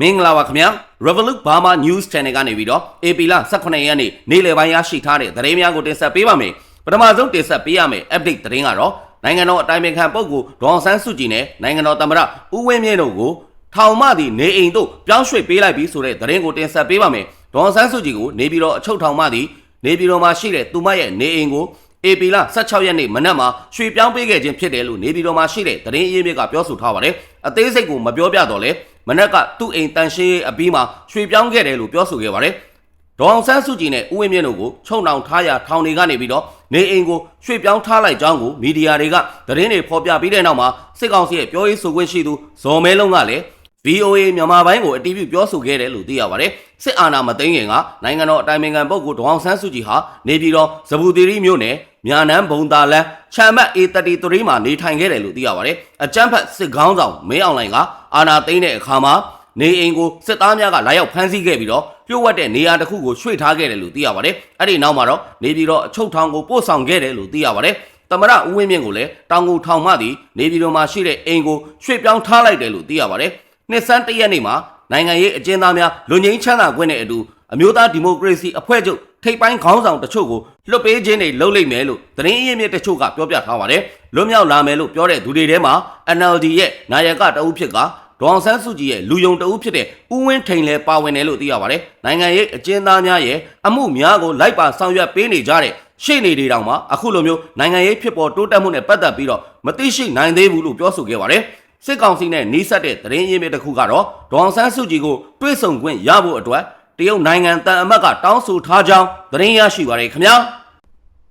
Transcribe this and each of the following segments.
မင်္ဂလာပါခင်ဗျာ Revolut Burma News Channel ကနေပြီးတော့ AP လ18ရက်နေ့နေ့လယ်ပိုင်းရရှိထားတဲ့သတင်းများကိုတင်ဆက်ပေးပါမယ်ပထမဆုံးတင်ဆက်ပေးရမယ့် update သတင်းကတော့နိုင်ငံတော်အတိုင်ပင်ခံပုဂ္ဂိုလ်ဒေါအောင်ဆန်းစုကြည်နဲ့နိုင်ငံတော်သမ္မတဦးဝင်းမြင့်တို့ကိုထောင်မသည့်နေအိမ်သို့ပြောင်းရွှေ့ပေးလိုက်ပြီးဆိုတဲ့သတင်းကိုတင်ဆက်ပေးပါမယ်ဒေါအောင်ဆန်းစုကြည်ကိုနေပြည်တော်အချုပ်ထောင်မသည့်နေပြည်တော်မှာရှိတဲ့သူမရဲ့နေအိမ်ကို AP လ16ရက်နေ့မနက်မှာရွှေပြောင်းပေးခဲ့ခြင်းဖြစ်တယ်လို့နေပြည်တော်မှာရှိတဲ့သတင်းအရင်းမြစ်ကပြောဆိုထားပါတယ်။အသေးစိတ်ကိုမပြောပြတော့လဲ မနက်ကသူ့အိမ်တန်ရှင်းရေးအပြီးမှာရွှေပြောင်းခဲ့တယ်လို့ပြောဆိုခဲ့ပါတယ်။ဒေါအောင်ဆန်းစုကြည်နဲ့ဦးဝင်းမြင့်တို့ကိုချုံနှောင်ထားရထောင်တွေကနေပြီးတော့နေအိမ်ကိုရွှေပြောင်းထားလိုက်ကြောင်းကိုမီဒီယာတွေကသတင်းတွေဖော်ပြပြီးတဲ့နောက်မှာစစ်ကောင်စီရဲ့ပြောရေးဆိုခွင့်ရှိသူဇော်မဲလုံးကလည်း VOA မြန်မာပိုင်းကိုအတီးပြုပြောဆိုခဲ့တယ်လို့သိရပါတယ်။စစ်အာဏာမသိမ်းခင်ကနိုင်ငံတော်အတိုင်ပင်ခံပုဂ္ဂိုလ်ဒေါအောင်ဆန်းစုကြည်ဟာနေပြည်တော်ဇဘူတိရီမြို့နယ်မြန်နန်းဘုံသာလန်ချမ်မတ် A33 မှာနေထိုင်ခဲ့တယ်လို့သိရပါတယ်။အကြမ်းဖက်စစ်ကောင်းဆောင်မင်းအောင်လှိုင်ကအာဏာသိမ်းတဲ့အခါမှာနေအိမ်ကိုစစ်သားများကလာရောက်ဖမ်းဆီးခဲ့ပြီးတော့ပြုတ်ဝတ်တဲ့နေရာတစ်ခုကိုရွှေ့ထားခဲ့တယ်လို့သိရပါတယ်။အဲ့ဒီနောက်မှာတော့နေပြည်တော်အချုပ်ထောင်ကိုပို့ဆောင်ခဲ့တယ်လို့သိရပါတယ်။သမရဦးဝင်းမြင့်ကိုလည်းတောင်ကိုထောင်မှသည်နေပြည်တော်မှာရှိတဲ့အိမ်ကိုရွှေ့ပြောင်းထားလိုက်တယ်လို့သိရပါတယ်။ နှစ်စန်းတရက်နေ့မှာနိုင်ငံရေးအကျဉ်းသားများလူငင်းချမ်းသာခွင့်နဲ့အတူအမျိုးသားဒီမိုကရေစီအဖွဲ့ချုပ်ထိပ်ပိုင်းခေါင်းဆောင်တချို့ကိုလွတ်ပေးခြင်းတွေလုပ်လိမ့်မယ်လို့သတင်းအရင်းမြစ်တချို့ကပြောပြထားပါတယ်။လွတ်မြောက်လာမယ်လို့ပြောတဲ့သူတွေထဲမှာ NLD ရဲ့နာယကတအုပ်ဖြစ်ကဒေါအောင်ဆန်းစုကြည်ရဲ့လူယုံတအုပ်ဖြစ်တဲ့ဦးဝင်းထိန်လည်းပါဝင်တယ်လို့သိရပါတယ်။နိုင်ငံရေးအကျဉ်းသားများရဲ့အမှုများကိုလိုက်ပါဆောင်ရွက်ပေးနေကြတဲ့ရှေ့နေတွေတောင်မှအခုလိုမျိုးနိုင်ငံရေးဖြစ်ပေါ်တိုးတက်မှုနဲ့ပတ်သက်ပြီးတော့မသိရှိနိုင်သေးဘူးလို့ပြောဆိုခဲ့ပါတယ်။ စစ်ကောင်စီနဲ့နှီးဆက်တဲ့သတင်းရင်းမြစ်တစ်ခုကတော့ဒေါအောင်ဆန်းစုကြည်ကိုတွေးဆုံခွင့်ရဖို့အတွက်တရုတ်နိုင်ငံတန်အမတ်ကတောင်းဆိုထားကြောင်းသတင်းရရှိပါတယ်ခင်ဗျာ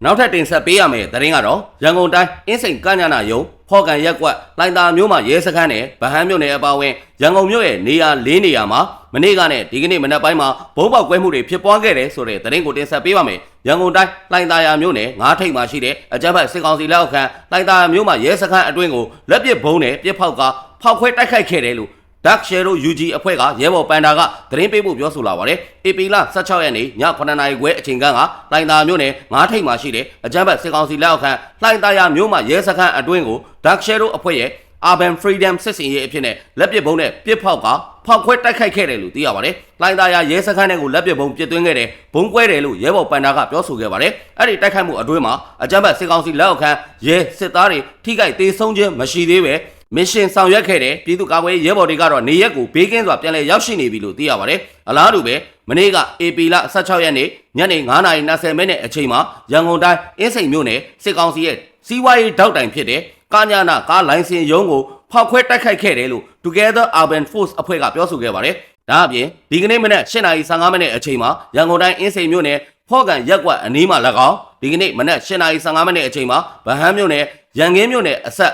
နောက်ထပ်တင်ဆက်ပေးရမယ့်သတင်းကတော့ရန်ကုန်တိုင်းအင်းစိန်ကညနာယုံ ဖော်ကန်ရက်ကွက်လိုင်တာမျိုးမှာရဲစခန်းနဲ့ဗဟန်းမြို့နယ်အပါအဝင်ရန်ကုန်မြို့ရဲ့နေရာ၄နေရာမှာမနေ့ကနဲ့ဒီကနေ့မနက်ပိုင်းမှာဘုံပေါက်ကွဲမှုတွေဖြစ်ပွားခဲ့တယ်ဆိုတဲ့သတင်းကိုတင်ဆက်ပေးပါမယ်ရန်ကုန်တိုင်းလိုင်တာယာမြို့နယ်ငါးထိပ်မှာရှိတဲ့အကြမ်းဖက်စစ်ကောင်စီလက်အောက်ခံလိုင်တာယာမြို့မှာရဲစခန်းအတွင်းကိုလက်ပစ်ဘုံနဲ့ပြစ်ဖောက်ကဖောက်ခွဲတိုက်ခိုက်ခဲ့တယ်လို့ Dark Shadow UG အဖွဲ့ကရဲဘော်ပန်ဒါကသတင်းပေးဖို့ပြောဆိုလာပါတယ်။ AP လ16ရက်နေ့ည9:00နာရီခွဲအချိန်ကလိုင်တာမြို့နယ်ငါးထိပ်မှာရှိတဲ့အကြမ်းဖက်စစ်ကောင်စီလက်အောက်ခံလိုင်တာယာမြို့မှာရဲစခန်းအတွင်းကို Dark Shadow အဖွဲ့ရဲ့ Urban Freedom စစ်စင်ရေးအဖြစ်နဲ့လက်ပစ်ဘုံနဲ့ပြစ်ဖောက်ကဖောက်ခွဲတိုက်ခိုက်ခဲ့တယ်လို့သိရပါတယ်။လိုင်တာယာရဲစခန်းထဲကိုလက်ပစ်ဘုံပစ်သွင်းခဲ့တယ်။ဘုံကွဲတယ်လို့ရဲဘော်ပန်ဒါကပြောဆိုခဲ့ပါတယ်။အဲ့ဒီတိုက်ခိုက်မှုအတွင်းမှာအကြမ်းဖက်စစ်ကောင်စီလက်အောက်ခံရဲစစ်သားတွေထိခိုက်ဒေဆုံးခြင်းမရှိသေးပဲ မစ်ရှင်ဆောင်ရွက်ခဲ့တဲ့ပြည်သူ့ကာကွယ်ရေးရဲဘော်တွေကတော့နေရက်ကိုဘေးကင်းစွာပြန်လည်ရောက်ရှိနေပြီလို့သိရပါတယ်။အလားတူပဲမနေ့က AP လ16ရက်နေ့ညနေ9:20မိနစ်အချိန်မှာရန်ကုန်တိုင်းအင်းစိန်မြို့နယ်စစ်ကောင်စီရဲ့စီးပွားရေးတောက်တိုင်ဖြစ်တဲ့ကာညာနာကားလိုင်းစင်ရုံးကိုဖောက်ခွဲတိုက်ခိုက်ခဲ့တယ်လို့ Together Urban Force အဖွဲ့ကပြောဆိုခဲ့ပါတယ်။ဒါအပြင်ဒီကနေ့မနက်8:15မိနစ်အချိန်မှာရန်ကုန်တိုင်းအင်းစိန်မြို့နယ်ဖော့ကန်ရက်ကွက်အနီးမှာ၎င်းဒီကနေ့မနက်8:15မိနစ်အချိန်မှာဗဟန်းမြို့နယ်ရန်ကင်းမြို့နယ်အဆက်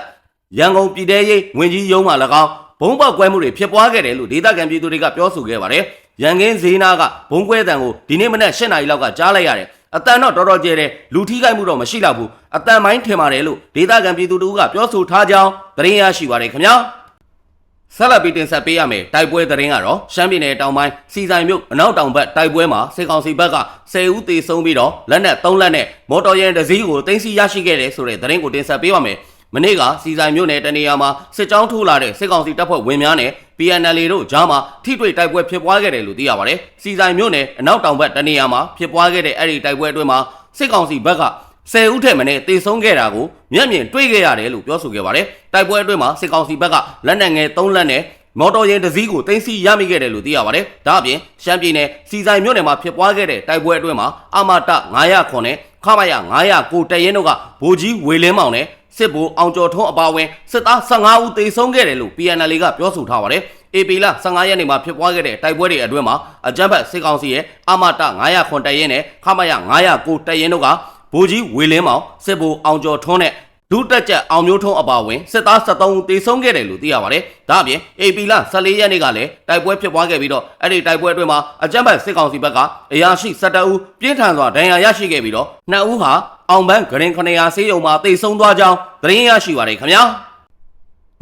ရန်ကုန်ပြည်ထရေးဝင်ကြီးရုံးမှာ၎င်းဘုံပေါက်ကွဲမှုတွေဖြစ်ပွားခဲ့တယ်လို့ဒေသခံပြည်သူတွေကပြောဆိုခဲ့ပါတယ်။ရန်ကင်းဈေးနာကဘုံကွဲတံကိုဒီနေ့မနက်၈နာရီလောက်ကကြားလိုက်ရတယ်။အတန်တော့တော်တော်ကျဲတယ်လူထိခိုက်မှုတော့မရှိတော့ဘူး။အတန်မိုင်းထင်ပါတယ်လို့ဒေသခံပြည်သူတို့ကပြောဆိုထားကြောင်းသတင်းရရှိပါတယ်ခင်ဗျာ။ဆက်လက်ပြီးတင်ဆက်ပေးရမယ်တိုက်ပွဲသတင်းကတော့ရှမ်းပြည်နယ်တောင်ပိုင်းစီဆိုင်မြို့အနောက်တောင်ဘက်တိုက်ပွဲမှာစစ်ကောင်စီဘက်က10ဦးသေဆုံးပြီးတော့လက်နက်3လက်နဲ့မော်တော်ယာဉ်တစ်စီးကိုတင်စီရရှိခဲ့တယ်ဆိုတဲ့သတင်းကိုတင်ဆက်ပေးပါမယ်။ မနေ့ကစီဆိုင်မြို့နယ်တနေရာမှာစစ်ကြောင်းထိုးလာတဲ့စစ်ကောင်စီတပ်ဖွဲ့ဝင်များနဲ့ PNL တို့ကြားမှာထိတွေ့တိုက်ပွဲဖြစ်ပွားခဲ့တယ်လို့သိရပါတယ်။စီဆိုင်မြို့နယ်အနောက်တောင်ဘက်တနေရာမှာဖြစ်ပွားခဲ့တဲ့အဲ့ဒီတိုက်ပွဲအတွင်းမှာစစ်ကောင်စီဘက်က10ဦးထက်မနည်းတေဆုံးခဲ့တာကိုမျက်မြင်တွေ့ခဲ့ရတယ်လို့ပြောဆိုခဲ့ပါတယ်။တိုက်ပွဲအတွင်းမှာစစ်ကောင်စီဘက်ကလက်နက်ငယ်3လက်နဲ့မော်တော်ယာဉ်တစ်စီးကိုတင်စီရမိခဲ့တယ်လို့သိရပါတယ်။ဒါအပြင်ရှမ်းပြည်နယ်စီဆိုင်မြို့နယ်မှာဖြစ်ပွားခဲ့တဲ့တိုက်ပွဲအတွင်းမှာအမတ900နဲ့ခမရ900ကိုတရင်တို့ကဗိုလ်ကြီးဝေလင်းမောင်နဲ့ စစ်ဗိုလ်အောင်ကျော်ထွန်းအပါအဝင်စစ်သား15ဦးသေဆုံးခဲ့တယ်လို့ PNL ကပြောဆိုထားပါတယ်။ AP လ15ရက်နေ့မှာဖြစ်ပွားခဲ့တဲ့တိုက်ပွဲတွေအတွင်းမှာအကြမ်းဖက်စစ်ကောင်စီရဲ့အမတ900ခွန်တရင်နဲ့ခမရ900ကိုတရင်တို့ကဗိုလ်ကြီးဝေလင်းမောင်စစ်ဗိုလ်အောင်ကျော်ထွန်းနဲ့ ဒုတက်ချက်အောင်မျိုးထုံးအပါအဝင်စစ်သား73ဦးသေဆုံးခဲ့တယ်လို့သိရပါတယ်။ဒါအပြင် AP လ14ရက်နေ့ကလည်းတိုက်ပွဲဖြစ်ပွားခဲ့ပြီးတော့အဲ့ဒီတိုက်ပွဲအတွင်းမှာအကြမ်းဖက်စစ်ကောင်စီဘက်ကအရာရှိ17ဦးပြင်းထန်စွာဒဏ်ရာရရှိခဲ့ပြီးတော့2ဦးဟာအောင်ပန်းဂရင်900ဆေးရုံမှာသေဆုံးသွားကြောင်းသတင်းရရှိပါတယ်ခင်ဗျာ။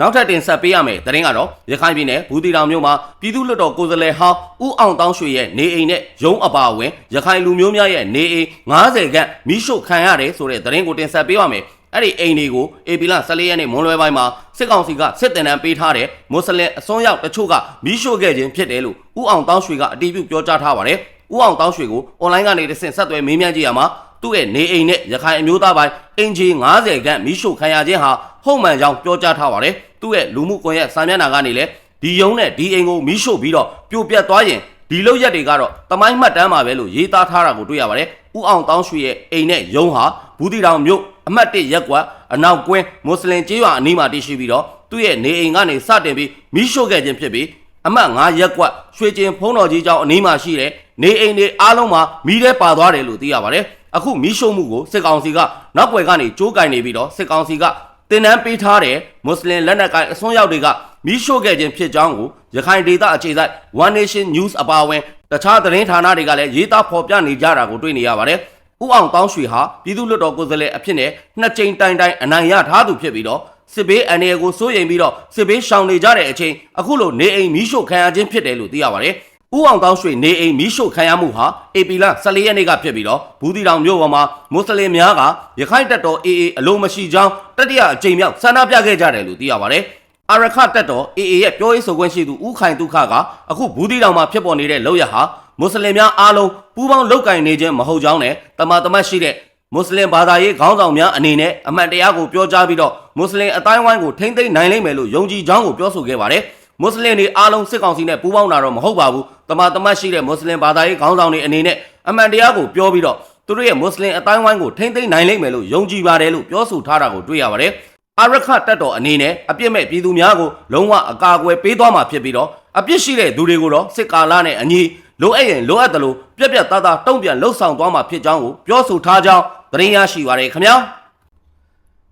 နောက်ထပ်တင်ဆက်ပေးရမယ်သတင်းကတော့ရခိုင်ပြည်နယ်ဘူးတီတောင်မြို့မှာပြည်သူ့လွှတ်တော်ကိုယ်စားလှယ်ဟောင်းဦးအောင်တောင်းရွှေရဲ့နေအိမ်နဲ့ရုံးအပါအဝင်ရခိုင်လူမျိုးများရဲ့နေအိမ်90ခန့်မိရှုခံရတယ်ဆိုတဲ့သတင်းကိုတင်ဆက်ပေးပါမယ်။ အဲ့ဒီအိမ်တွေကိုအေပီလာ14ရက်နေ့မွန်လွယ်ပိုင်းမှာစစ်ကောင်စီကစစ်တင်တန်းပေးထားတဲ့မွတ်စလင်အစွန်းရောက်တချို့ကမီးရှို့ခဲ့ခြင်းဖြစ်တယ်လို့ဦးအောင်တောင်းရွှေကအတည်ပြုပြောကြားထားပါတယ်ဦးအောင်တောင်းရွှေကိုအွန်လိုင်းကနေတစ်ဆင့်ဆက်သွယ်မေးမြန်းကြည့်ရမှာသူ့ရဲ့နေအိမ်နဲ့ရခိုင်အမျိုးသားပိုင်းအင်ဂျီ90ခန့်မီးရှို့ခံရခြင်းဟာဟုတ်မှန်ကြောင်းပြောကြားထားပါတယ်သူ့ရဲ့လူမှုကွန်ရက်စာမျက်နှာကနေလည်းဒီယုံနဲ့ဒီအိမ်ကိုမီးရှို့ပြီးတော့ပြိုပြတ်သွားရင်ဒီလောက်ရက်တွေကတော့တမိုင်းမှတ်တမ်းပါပဲလို့ရေးသားထားတာကိုတွေ့ရပါတယ်။ဦးအောင်တောင်းရွှေရဲ့အိမ်နဲ့ယုံဟာဘူးတီတောင်မြို့ အမှတ်၁ရက်ကွက်အနောက်ကွင်းမွတ်စလင်ကျေးရွာအနီးမှာတည်ရှိပြီးတော့သူ့ရဲ့နေအိမ်ကနေစတင်ပြီးမီးရှို့ခဲ့ခြင်းဖြစ်ပြီးအမှတ်9ရက်ကွက်ရွှေကျင်ဖုံးတော်ကြီးကျောင်းအနီးမှာရှိတဲ့နေအိမ်တွေအားလုံးမှာမီးထဲပါသွားတယ်လို့သိရပါတယ်။အခုမီးရှို့မှုကိုစစ်ကောင်စီကနောက်ွယ်ကနေကြိုးကင်နေပြီးတော့စစ်ကောင်စီကတင်နန်းပေးထားတဲ့မွတ်စလင်လက်နက်ကိုင်အစွန်းရောက်တွေကမီးရှို့ခဲ့ခြင်းဖြစ်ကြောင်းကိုရခိုင်ဒေသအခြေစိုက် One Nation News အပါအဝင်တခြားသတင်းဌာနတွေကလည်းရေးသားဖော်ပြနေကြတာကိုတွေ့နေရပါတယ်။ ဥအောင်တောင်းရွှေဟာပြည်သူ့လွှတ်တော်ကိုယ်စားလှယ်အဖြစ်နဲ့နှစ်ကြိမ်တိုင်တိုင်အနိုင်ရထားသူဖြစ်ပြီးတော့စစ်ဘေးအန္တရာယ်ကိုစိုးရိမ်ပြီးတော့စစ်ဘေးရှောင်နေကြတဲ့အချိန်အခုလိုနေအိမ်မီးရှို့ခံရခြင်းဖြစ်တယ်လို့သိရပါတယ်။ဦးအောင်တောင်းရွှေနေအိမ်မီးရှို့ခံရမှုဟာအေပီလာ14ရက်နေ့ကဖြစ်ပြီးတော့ဘူးတီတောင်မြို့ပေါ်မှာမွတ်စလင်များကရခိုင်တပ်တော် AA အလုံးမရှိကြောင်းတတိယအကြိမ်မြောက်ဆန္ဒပြခဲ့ကြတယ်လို့သိရပါတယ်။အာရခတက်တော် AA ရဲ့ပြောရေးဆိုခွင့်ရှိသူဦးခိုင်ဒုက္ခကအခုဘူးတီတောင်မှာဖြစ်ပေါ်နေတဲ့လောက်ရဟာ မွတ်စလင်များအားလုံးပူးပေါင်းလောက်ကင်နေခြင်းမဟုတ်ကြောင်းနဲ့တမန်တမတ်ရှိတဲ့မွတ်စလင်ဘာသာရေးခေါင်းဆောင်များအနေနဲ့အမှန်တရားကိုပြောကြားပြီးတော့မွတ်စလင်အတိုင်းဝိုင်းကိုထိမ့်သိမ်းနိုင်လိမ့်မယ်လို့ယုံကြည်ကြောင်းကိုပြောဆိုခဲ့ပါတယ်။မွတ်စလင်တွေအားလုံးစစ်ကောင်စီနဲ့ပူးပေါင်းတာတော့မဟုတ်ပါဘူး။တမန်တမတ်ရှိတဲ့မွတ်စလင်ဘာသာရေးခေါင်းဆောင်တွေအနေနဲ့အမှန်တရားကိုပြောပြီးတော့သူတို့ရဲ့မွတ်စလင်အတိုင်းဝိုင်းကိုထိမ့်သိမ်းနိုင်လိမ့်မယ်လို့ယုံကြည်ပါတယ်လို့ပြောဆိုထားတာကိုတွေ့ရပါတယ်။အာရခတက်တော်အနေနဲ့အပြစ်မဲ့ပြည်သူများကိုလုံးဝအကာအကွယ်ပေးသွားမှာဖြစ်ပြီးတော့အပြစ်ရှိတဲ့သူတွေကိုတော့စစ်ကာလနဲ့အညီ လိုအပ်ရင်လိုအပ်တယ်လို့ပြက်ပြက်သားသားတုံ့ပြန်လှုပ်ဆောင်သွားမှာဖြစ်ကြောင်းကိုပြောဆိုထားကြောင်းသတင်းရရှိပါရခင်ဗျာ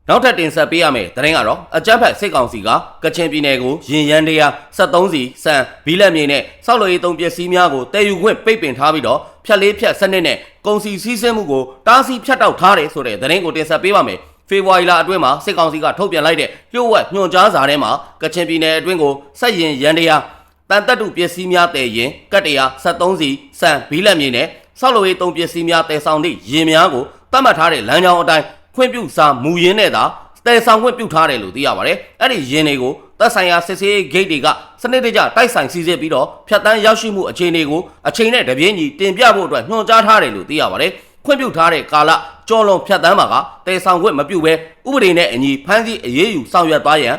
နောက်ထပ်တင်ဆက်ပေးရမယ်သတင်းကတော့အကြမ်းဖက်စစ်ကောင်စီကကချင်ပြည်နယ်ကိုရင်ရန်တရား73စီစံဘီလက်မြေနဲ့စောက်လို့ရေးသုံးပစ္စည်းများကိုတည်ယူခွင့်ပိတ်ပင်ထားပြီးတော့ဖြတ်လေးဖြတ်စနစ်နဲ့ကုန်စီစည်းစိမ်မှုကိုတားဆီးဖြတ်တောက်ထားတယ်ဆိုတဲ့သတင်းကိုတင်ဆက်ပေးပါမယ်ဖေဖော်ဝါရီလအတွင်းမှာစစ်ကောင်စီကထုတ်ပြန်လိုက်တဲ့လျှို့ဝှက်ညွှန်ကြားစာထဲမှာကချင်ပြည်နယ်အတွင်းကိုစက်ရင်ရန်တရားတ န်တက်တူပစ္စည်းများတည်ရင်ကတ်တရား73စီစံဘီလက်မြေနဲ့ဆောက်လုပ်ရေးသုံးပစ္စည်းများတည်ဆောင်သည့်ရင်များကိုတတ်မှတ်ထားတဲ့လမ်းကြောင်းအတိုင်းခွင့်ပြုစာမူရင်းနဲ့သာတည်ဆောင်ခွင့်ပြုထားတယ်လို့သိရပါတယ်။အဲ့ဒီရင်တွေကိုသက်ဆိုင်ရာစစ်ဆေးရေးဂိတ်တွေကစနစ်တကျတိုက်ဆိုင်စီစစ်ပြီးတော့ဖြတ်တန်းရောက်ရှိမှုအခြေအနေကိုအချိန်နဲ့တပြေးညီတင်ပြဖို့အတွက်ညွှန်ကြားထားတယ်လို့သိရပါတယ်။ခွင့်ပြုထားတဲ့ကာလကြော်လွန်ဖြတ်တန်းမှာကတည်ဆောင်ခွင့်မပြုဘဲဥပဒေနဲ့အညီဖမ်းဆီးအရေးယူဆောင်ရွက်သွားရန်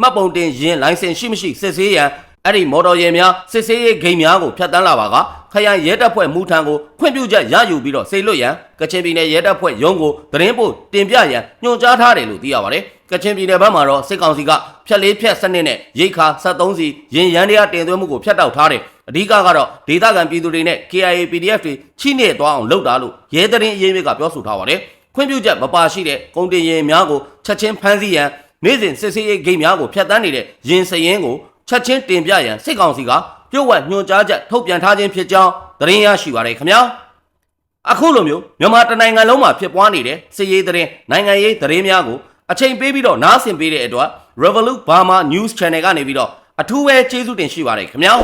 မှတ်ပုံတင်ရင်လိုင်စင်ရှိမရှိစစ်ဆေးရန် အဲ့ဒီမော်တော်ယာဉ်များစစ်ဆေးရေးဂိမ်းများကိုဖျက်ဆီးလာပါကခရိုင်ရဲတပ်ဖွဲ့မူထံကိုခွင့်ပြုချက်ရယူပြီးတော့စေလွတ်ရန်ကချင်ပြည်နယ်ရဲတပ်ဖွဲ့ရုံးကိုသတင်းပို့တင်ပြရန်ညွှန်ကြားထားတယ်လို့သိရပါတယ်။ကချင်ပြည်နယ်ဘက်မှာတော့စစ်ကောင်စီကဖြက်လေးဖြက်စနစ်နဲ့ရိတ်ခါ73စီရင်ရန်တရားတင်သွင်းမှုကိုဖျက်တောက်ထားတယ်။အဓိကကတော့ဒေသခံပြည်သူတွေနဲ့ KIA PDF တွေချိနေသွားအောင်လုပ်တာလို့ရဲတရင်အရေးမြစ်ကပြောဆိုထားပါတယ်။ခွင့်ပြုချက်မပါရှိတဲ့ကုန်တင်ရင်များကိုချက်ချင်းဖမ်းဆီးရန်နေ့စဉ်စစ်ဆေးရေးဂိမ်းများကိုဖျက်ဆီးနေတဲ့ရင်စရင်ကို ချက်ချင်းတင်ပြရန်စစ်ကောင်စီကပြုတ်ဝက်ညွှန်ကြားချက်ထုတ်ပြန်ထားခြင်းဖြစ်ကြောင်းသတင်းရရှိပါရခင်ဗျာအခုလိုမျိုးမြန်မာတနိုင်ငံလုံးမှာဖြစ်ပွားနေတဲ့စစ်ရေးသတင်းနိုင်ငံရေးသတင်းများကိုအချိန်ပေးပြီးတော့နားဆင်ပေးတဲ့အတွက် Revolut Burma News Channel ကနေပြီးတော့အထူးပဲကျေးဇူးတင်ရှိပါတယ်ခင်ဗျာ